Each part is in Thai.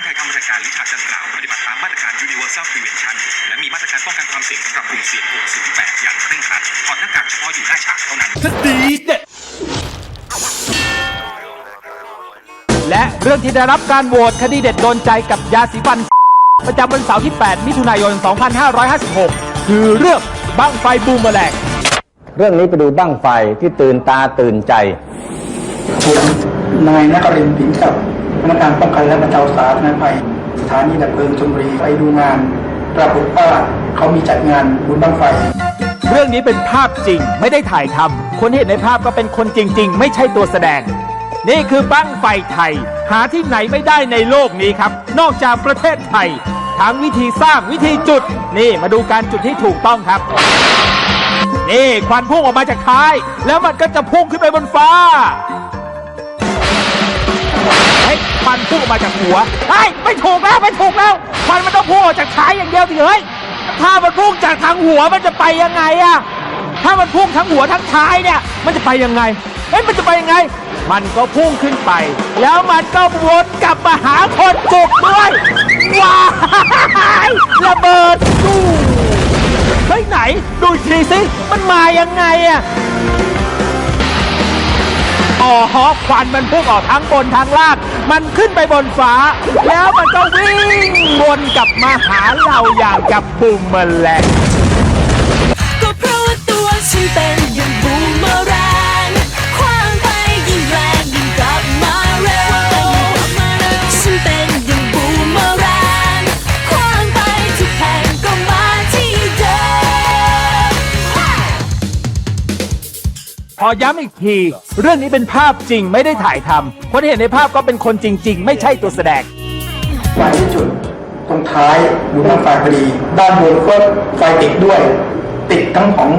การถ่ายทำรายการหรือฉากดังกล่าวปฏิบัติตามมาตรการ Universal Prevention และมีมาตรการป้องกันความเสี่ยงสำหรับกลุ่มเสี่ยง608อย่างเคร่งครัดถอดหน้ากากเฉพาะอยู่หน้าฉากเท่านั้นคดีเด็ดและเรื่องที่ได้รับการโหวตคดีเด็ดโดนใจกับยาสีฟัน ประจำวันเสาร์ที่ 8 มิถุนายน 2556 คือเรื่องบั้งไฟบูมแมลงเรื่องนี้ไปดูบ้างไฟที่ตื่นตาตื่นใจผมนายนครินทร์ผินกับ พนักงานป้องกันและบรรเทาสาธารณภัย สถานีดับเพลิงชลบุรีไปดูงาน ปรากฏว่าเขามีจัดงานบุญบั้งไฟ เรื่องนี้เป็นภาพจริงไม่ได้ถ่ายทำคนที่เห็นในภาพก็เป็นคนจริง ๆ ไม่ใช่ตัวแสดง นี่คือบั้งไฟไทย หาที่ไหนไม่ได้ในโลกนี้ครับ นอกจากประเทศไทย ทั้งวิธีสร้างวิธีจุด นี่มาดูการจุดที่ถูกต้องครับ นี่ควันพุ่งออกมาจากท้าย แล้วมันก็จะพุ่งขึ้นไปบนฟ้า พุ่งออกมาจากหัวเฮ้ยไม่ถูกแล้วไม่ถูกแล้วควันมันต้องพุ่งออกจากท้ายอย่างเดียวสิเฮ้ยถ้ามันพุ่งจากทางหัวมันจะไปยังไงอะถ้ามันพุ่งทั้งหัวทั้งท้ายเนี่ย มันจะไปยังไงเฮ้ยมันจะไปยังไง มันก็พุ่งขึ้นไป แล้วมันก็วนกลับมาหาคนจุกด้วยว้ายระเบิดดูเฮ้ยไหน ดูอีกทีสิมันมายังไงอะ อฮอควันมันพุ่งออกทั้งบนทั้งล่าง มันขึ้นไปบนฟ้า แล้วมันก็วิ่งวนกลับมาหาเราอย่างกับบูมเมลงก็เพราะว่าตัวฉันเป็น พอย้ำอีกที เรื่องนี้เป็นภาพจริงไม่ได้ถ่ายทำคนที่เห็นในภาพก็เป็นคนจริง ๆ ไม่ใช่ตัวแสดงไฟที่จุดตรงท้ายบุญบั้งไฟพอดีด้านบนก็ไฟติดด้วย ติดทั้งของ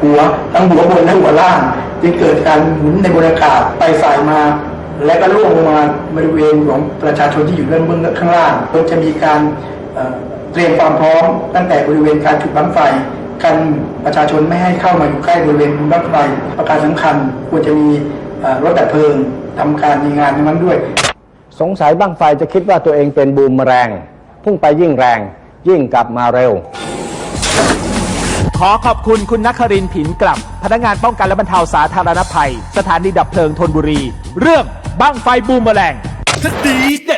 หัวทั้งหัวบนและหัวล่างจึงเกิดการหมุนในบนอากาศไปสายมา และก็ล่วงลงมาบริเวณของประชาชนที่อยู่ด้านเบื้องข้างล่างโดยจะมีการเอ่อเตรียมความพร้อมตั้งแต่บริเวณการจุดบั้งไฟ กันประชาชนไม่ให้เข้ามาอยู่ใกล้บริเวณบุญบั้งไฟประการสำคัญ ควรจะมีเอ่อรถดับเพลิงทำการในงานในนั้นด้วย สงสัยบ้างไฟจะคิดว่าตัวเองเป็นบูมแมลงพุ่งไปยิ่งแรง ยิ่งกลับมาเร็ว ขอขอบคุณคุณนักครินทร์ผินกลับ พนักงานป้องกันและบรรเทาสาธารณภัย สถานีดับเพลิงธนบุรี เรื่องบั้งไฟบูมแมลงคดีเด็ด